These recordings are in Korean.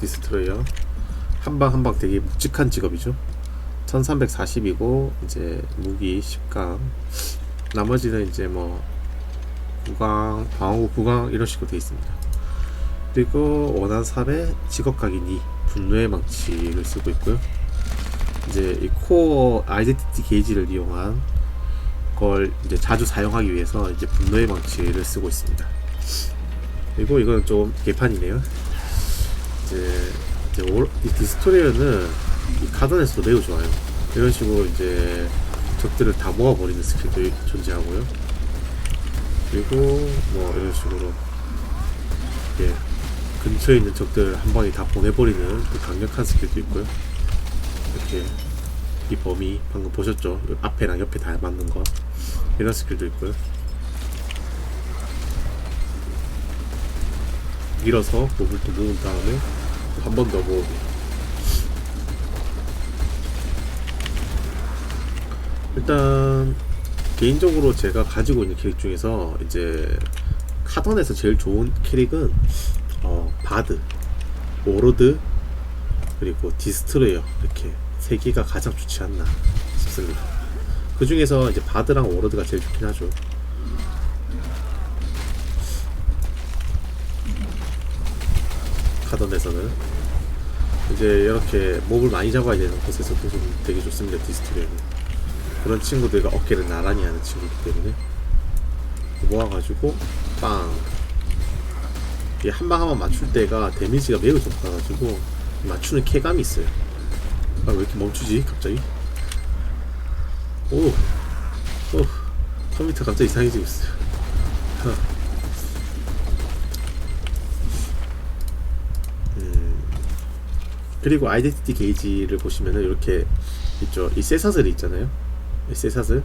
디스트로이어 한 방 한 방 되게 묵직한 직업이죠. 1340이고 이제 무기 10강. 나머지는 이제 뭐 구강 방어구 구강 이런 식으로 되어 있습니다. 그리고 원한 3에 직업 각인 2 분노의 망치를 쓰고 있고요. 이제 이 코어 아이덴티티 게이지를 이용한 걸 이제 자주 사용하기 위해서 이제 분노의 망치를 쓰고 있습니다. 그리고 이건 좀 개판이네요. 이제, 이제 올- 이 디스토리어는 이 카던에서도 매우 좋아요. 이런 식으로 이제 적들을 다 모아버리는 스킬도 존재하고요. 그리고 뭐 이런 식으로 예, 근처에 있는 적들 한 방에 다 보내버리는 그 강력한 스킬도 있고요. 이렇게 이 범위 방금 보셨죠? 앞에랑 옆에 다 맞는 거 이런 스킬도 있고요. 밀어서 몸을 또 모은 다음에 한 번 더 모으고 일단 개인적으로 제가 가지고 있는 캐릭 중에서 이제 카던에서 제일 좋은 캐릭은 어, 바드, 오로드, 그리고 디스트로이어 이렇게 세 개가 가장 좋지 않나 싶습니다. 그 중에서 이제 바드랑 오로드가 제일 좋긴 하죠. 카던에서는 이제 이렇게 몹을 많이 잡아야 되는 곳에서도 좀 되게 좋습니다. 디스트로이어는 그런 친구들과 어깨를 나란히 하는 친구이기 때문에 모아가지고 빵 이게 한 방 한 방 맞출 때가 데미지가 매우 높아가지고 맞추는 쾌감이 있어요. 아, 왜 이렇게 멈추지? 갑자기? 오! 오! 컴퓨터 갑자기 이상해지고 있어요. 하. 음. 그리고 아이덴티티 게이지를 보시면은 이렇게 있죠. 이 쇠사슬이 있잖아요. 이 쇠사슬.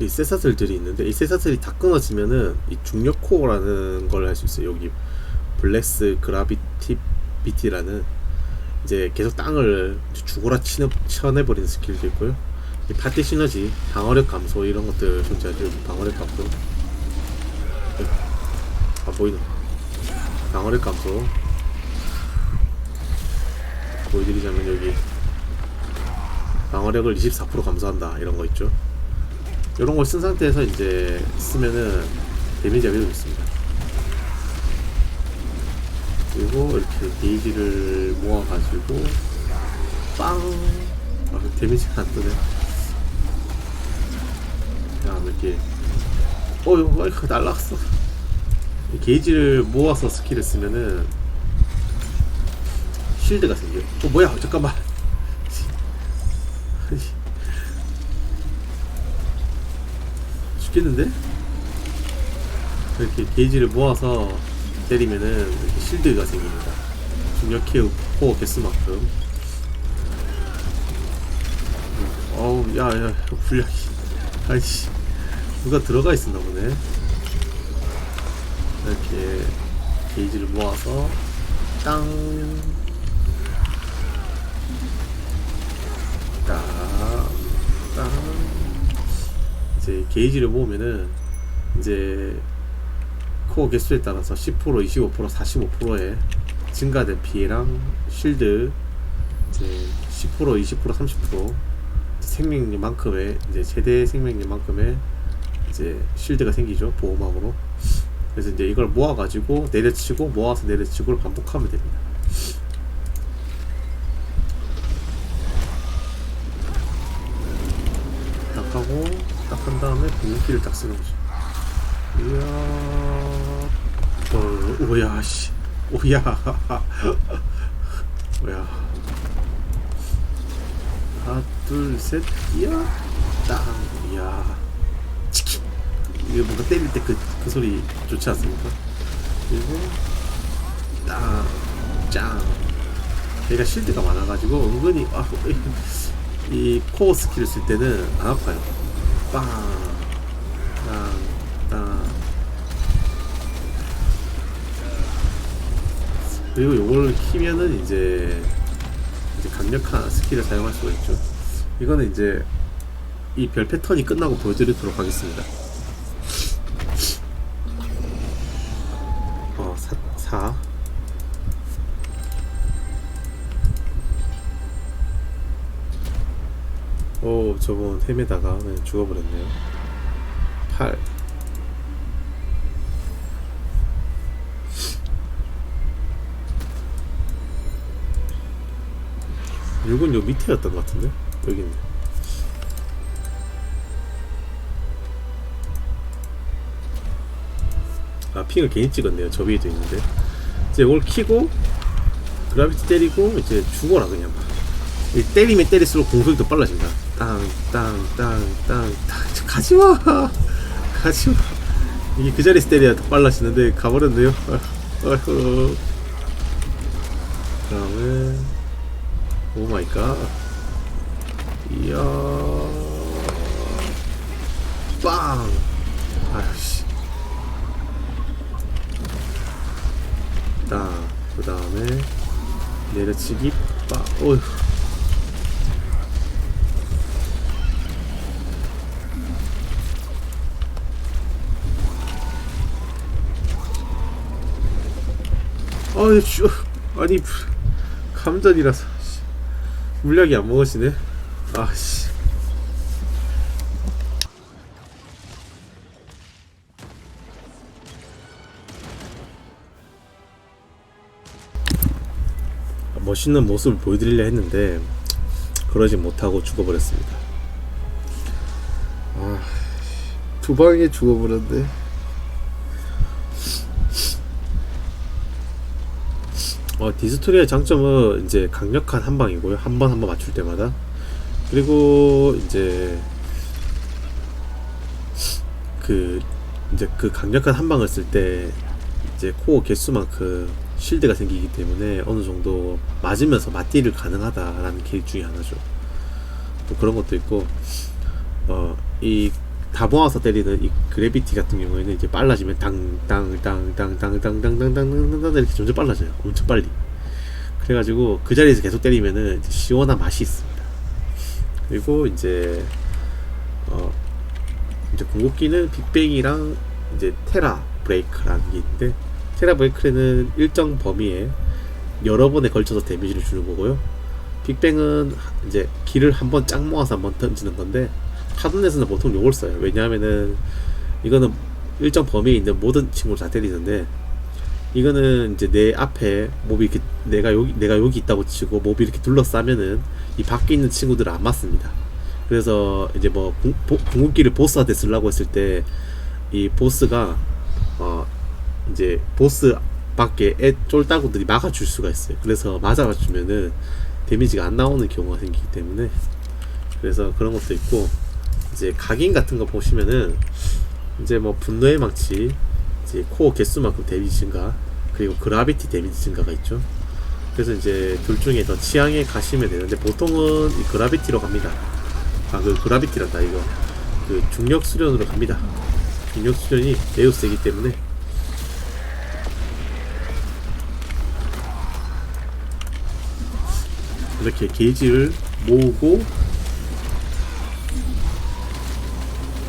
이 쇠사슬들이 있는데 이 쇠사슬이 다 끊어지면은 이 중력 코어라는 걸 할 수 있어요. 여기 블랙스 그라비티 비티라는 이제 계속 땅을 죽어라 치는 쳐내버리는 스킬도 있고요. 이 파티 시너지, 방어력 감소 이런 것들. 여기 방어력 감소. 아 보이는 방어력 감소. 보여드리자면 여기 방어력을 24% 감소한다 이런 거 있죠. 이런 걸 쓴 상태에서 이제 쓰면은 데미지가 매우 좋습니다. 그리고 이렇게 게이지를 모아가지고 빵! 아, 데미지가 안 뜨네. 이렇게 어휴, 아이고, 날라갔어. 이 게이지를 모아서 스킬을 쓰면은 쉴드가 생겨요. 어, 뭐야, 잠깐만. 죽겠는데? 이렇게 게이지를 모아서 때리면은 이렇게 실드가 생깁니다. 중력 키우 코어 개수만큼. 음, 어우, 야, 야, 분량이. 아이씨. 누가 들어가 있었나 보네. 이렇게 게이지를 모아서, 땅. 땅. 땅. 이제 게이지를 모으면은 이제 코어 개수에 따라서 10%, 25%, 45%의 증가된 피해랑 쉴드 이제 10%, 20%, 30% 생명력만큼의 이제 최대 생명력만큼의 이제 쉴드가 생기죠 보호막으로 그래서 이제 이걸 모아가지고 내려치고 모아서 내려치고를 반복하면 됩니다. 딱 하고 딱 한 다음에 공기를 딱 쓰는 거죠. 이야, 어, 오야, 씨, 오야, 오야. 하나, 둘, 셋, 이야, 땅, 이야. 이거 뭔가 때릴 때 그 그 소리 좋지 않습니까? 그리고 땅, 짱. 얘가 실드가 많아가지고 은근히 아, 이 코어 스킬을 쓸 때는 안 아파요. 빵, 땅, 땅. 그리고 요걸 키면은 이제, 이제 강력한 스킬을 사용할 수가 있죠. 이거는 이제 이 별 패턴이 끝나고 보여드리도록 하겠습니다. 헤매다가 그냥 죽어버렸네요. 8. 육은 요 밑에였던 것 같은데? 여기 있네. 아, 핑을 괜히 찍었네요. 저 위에도 있는데. 이제 이걸 키고, 그라비티 때리고, 이제 죽어라, 그냥. 이 때리면 때릴수록 공속이 더 빨라진다. 땅, 땅, 땅, 땅, 땅. 가지마! 가지마! 이게 그 자리에서 때려야 더 빨라지는데, 가버렸네요. 아이고. 그 다음에, 오 마이 갓. 이야. 빵! 아유씨. 딱, 그 다음에, 내려치기, 빵. 어휴. 아이, 쭈. 아니, 감전이라서. 씨. 물약이 안 먹어지네. 아씨. 멋있는 모습을 보여드리려 했는데 그러지 못하고 죽어버렸습니다. 아, 두 방에 죽어버렸네. 어, 디스토리아의 장점은 이제 강력한 한 방이고요. 한 번 한 번 맞출 때마다. 그리고 이제 그 이제 그 강력한 한 방을 쓸 때 이제 코어 개수만큼 실드가 생기기 때문에 어느 정도 맞으면서 맞디를 가능하다라는 게 중에 하나죠. 또 그런 것도 있고 어 이 다 모아서 때리는 이 그래비티 같은 경우에는 이제 빨라지면 당당당당당당당당당당당 이렇게 점점 빨라져요. 엄청 빨리. 그래가지고 그 자리에서 계속 때리면은 시원한 맛이 있습니다. 그리고 이제 어 이제 궁극기는 빅뱅이랑 이제 테라 브레이크라는 게 있는데 테라 브레이크는 일정 범위에 여러 번에 걸쳐서 데미지를 주는 거고요. 빅뱅은 이제 길을 한번 짱 모아서 한번 던지는 건데 카드넷에서는 보통 요걸 써요. 왜냐하면은 이거는 일정 범위에 있는 모든 친구를 다 때리는데 이거는 이제 내 앞에 몹이 이렇게 내가 여기 내가 여기 있다고 치고 몹이 이렇게 둘러싸면은 이 밖에 있는 친구들은 안 맞습니다. 그래서 이제 뭐 궁- 보- 궁극기를 보스한테 쓰려고 했을 때 이 보스가 어 이제 보스 밖에 애 쫄따구들이 막아줄 수가 있어요. 그래서 맞아주면은 데미지가 안 나오는 경우가 생기기 때문에 그래서 그런 것도 있고 이제 각인 같은 거 보시면은 이제 뭐 분노의 망치 이제 코어 개수만큼 데미지 증가 그리고 그라비티 데미지 증가가 있죠. 그래서 이제 둘 중에 더 취향에 가시면 되는데 보통은 이 그라비티로 갑니다. 아그 그라비티란다 이거 그 중력 수련으로 갑니다. 중력 수련이 매우 세기 때문에 이렇게 게이지를 모으고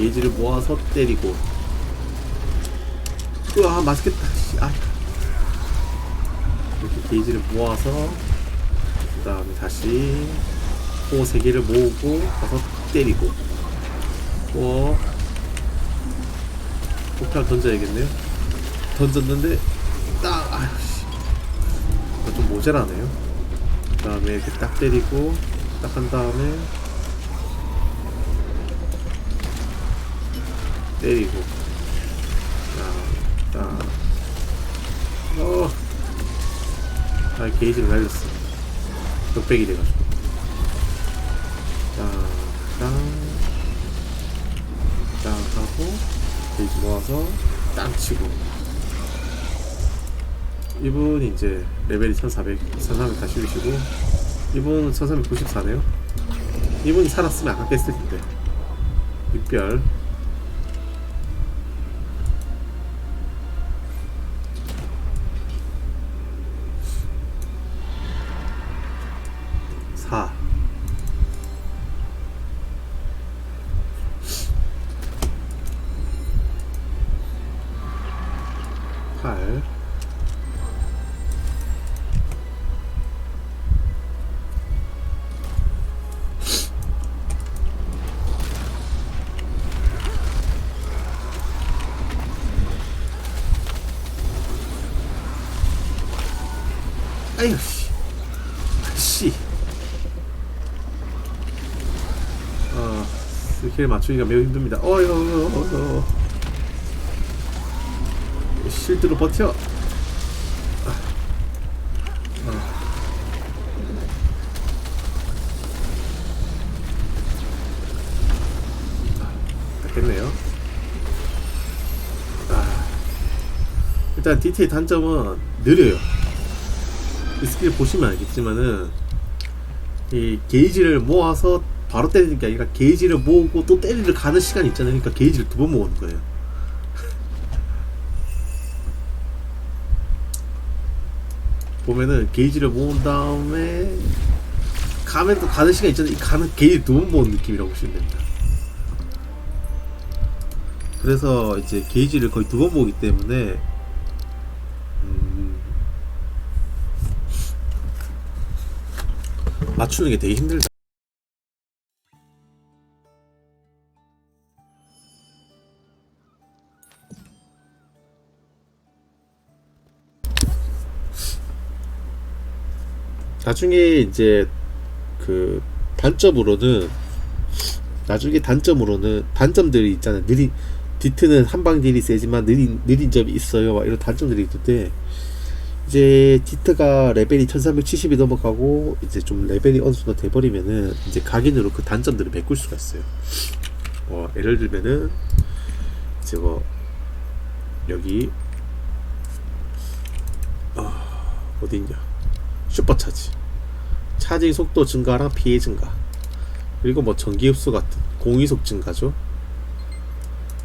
게이지를 모아서 때리고. 으아 맛있겠다. 씨, 아. 이렇게 게이지를 모아서 그 다음에 다시 코어 3개를 모으고 가서 때리고. 코어 폭탄 던져야겠네요. 던졌는데 딱 아휴 씨. 이거 좀 모자라네요. 그 다음에 이렇게 딱 때리고 딱 한 다음에 때리고 딱, 딱. 어. 아, 게이지를 날렸어. 격백이 돼가지고. 딱, 딱. 딱 하고, 게이지 모아서, 땅 치고. 이분이 이제 레벨이 1400, 1440이시고, 이분은 1394네요. 이분이 살았으면 아까 깼을 텐데. 육별. 8 아이고 씨. 아, 씨. 아, 어, 스킬 맞추기가 매우 힘듭니다. 어이 어이 어이. 실드로 버텨. 됐네요. 아, 일단 DT의 단점은 느려요. 이 스킬 보시면 알겠지만은 이 게이지를 모아서 바로 때리는 게 아니라 게이지를 모으고 또 때리러 가는 시간이 있잖아요. 그러니까 게이지를 두 번 모으는 거예요. 보면은 게이지를 모은 다음에 가면 또 가는 시간 있잖아요. 이 가는 게이지 두 번 모은 느낌이라고 보시면 됩니다. 그래서 이제 게이지를 거의 두 번 모으기 때문에 음, 맞추는 게 되게 힘들다. 나중에 이제 그 단점으로는 나중에 단점으로는 단점들이 있잖아요. 느린 디트는 한방 딜이 세지만 느린 느린 점이 있어요. 막 이런 단점들이 있는데 이제 디트가 레벨이 1370이 넘어가고 이제 좀 레벨이 어느 정도 돼버리면은 이제 각인으로 그 단점들을 메꿀 수가 있어요. 뭐 예를 들면은 이제 뭐 여기 어, 어디 있냐 슈퍼 차지 차지 속도 증가랑 피해 증가. 그리고 뭐 전기 흡수 같은 공위속 증가죠.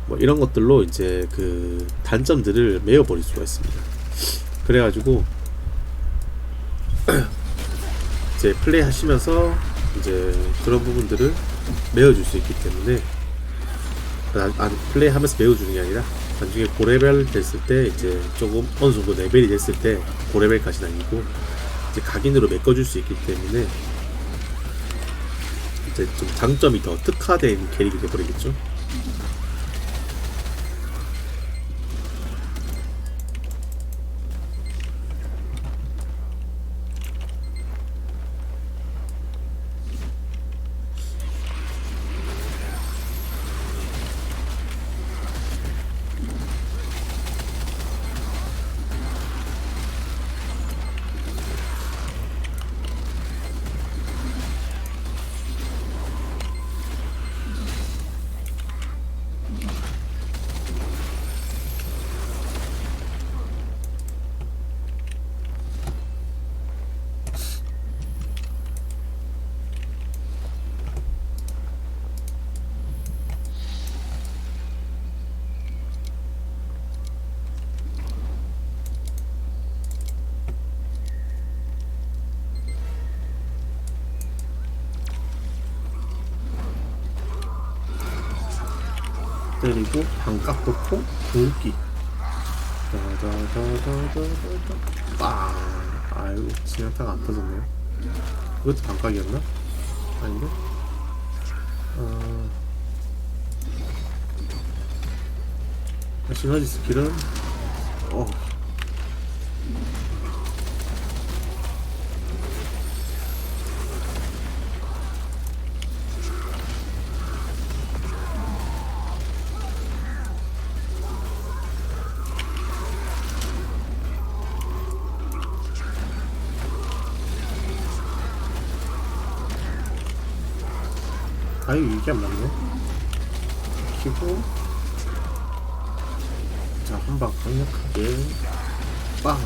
뭐 이런 것들로 이제 그 단점들을 메워버릴 수가 있습니다. 그래가지고 이제 플레이 하시면서 이제 그런 부분들을 메워줄 수 있기 때문에 아, 아, 플레이 하면서 메워주는 게 아니라 나중에 고레벨 됐을 때 이제 조금 어느 정도 레벨이 됐을 때 고레벨까지는 아니고 이제 각인으로 메꿔줄 수 있기 때문에 이제 좀 장점이 더 특화된 캐릭이 돼버리겠죠. 때리고 반각 넣고 공기. 다다다다다다다. 빵. 아이고 진영타가 안 터졌네요. 이것도 반각이었나? 아닌데? 어... 시너지 스킬은 어 아유 이게 안 맞네. 키고 자 한방 강력하게 빵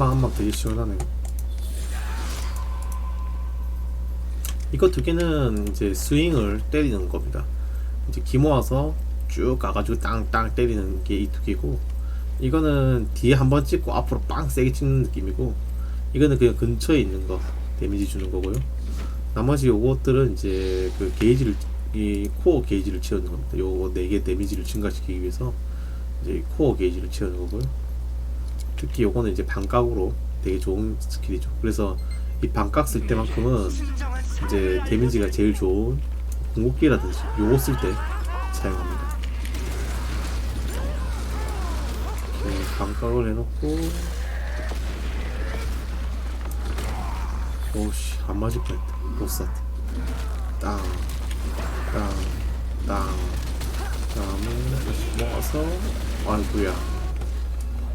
방 한 방 되게 시원하네. 이거 두 개는 이제 스윙을 때리는 겁니다. 이제 기 모아서 쭉 가가지고 땅땅 때리는 게 이 두 개고, 이거는 뒤에 한 번 찍고 앞으로 빵 세게 찍는 느낌이고, 이거는 그냥 근처에 있는 거 데미지 주는 거고요. 나머지 요것들은 이제 그 게이지를 이 코어 게이지를 채우는 겁니다. 요거 네개 데미지를 증가시키기 위해서 이제 이 코어 게이지를 채우는 거고요. 특히 요거는 이제 반각으로 되게 좋은 스킬이죠. 그래서 이 반각 쓸 때만큼은 이제 데미지가 제일 좋은 궁극기라든지 요거 쓸 때 사용합니다. 이렇게 반각을 해놓고 오씨 안 맞을 뻔했다. 보스한테 땅, 땅, 땅. 다음에 다시 모아서 아이고야.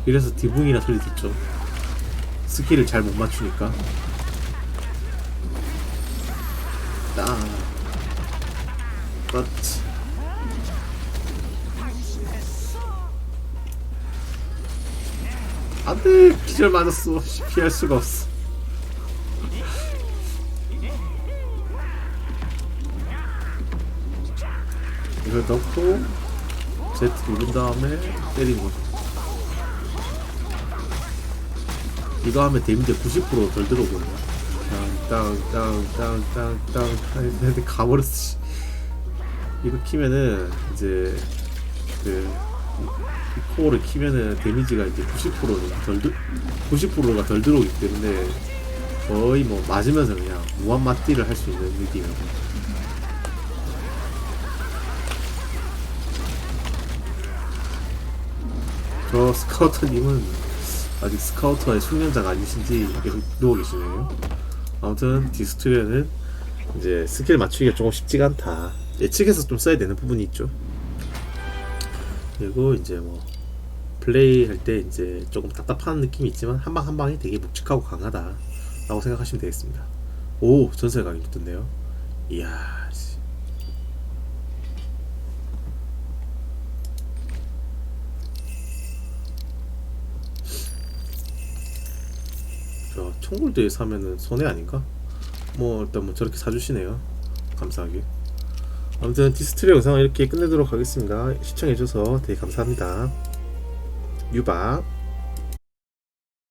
이래서 디붕이라 소리 듣죠. 스킬을 잘 못 맞추니까. 땅. 그렇지. 안돼 기절 맞았어 씨, 피할 수가 없어 이걸 넣고 Z 누른 다음에 때린 거죠 이거 하면 데미지 90%덜 들어오거든요 땅땅땅땅땅땅 했는데 가버렸어 씨. 이거 키면은 이제 그이 코어를 키면은 데미지가 이제 90%가 덜 들, 90%가 덜 들어오기 때문에 거의 뭐 맞으면서 그냥 무한 맞디를 할 수 있는 느낌이라고. 저 스카우터님은 아직 스카우터의 숙련자가 아니신지 계속 누워 계시네요. 아무튼 디스트리아는 이제 스킬 맞추기가 조금 쉽지가 않다. 예측해서 좀 써야 되는 부분이 있죠. 그리고 이제 뭐 플레이 할 때 이제 조금 답답한 느낌이 있지만 한 방 한 방이 되게 묵직하고 강하다라고 생각하시면 되겠습니다. 오 전설 강이 떴네요. 이야. 청골드에 사면은 손해 아닌가? 뭐 일단 뭐 저렇게 사주시네요. 감사하게. 아무튼 디스트리 영상을 이렇게 끝내도록 하겠습니다. 시청해주셔서 되게 감사합니다. 유바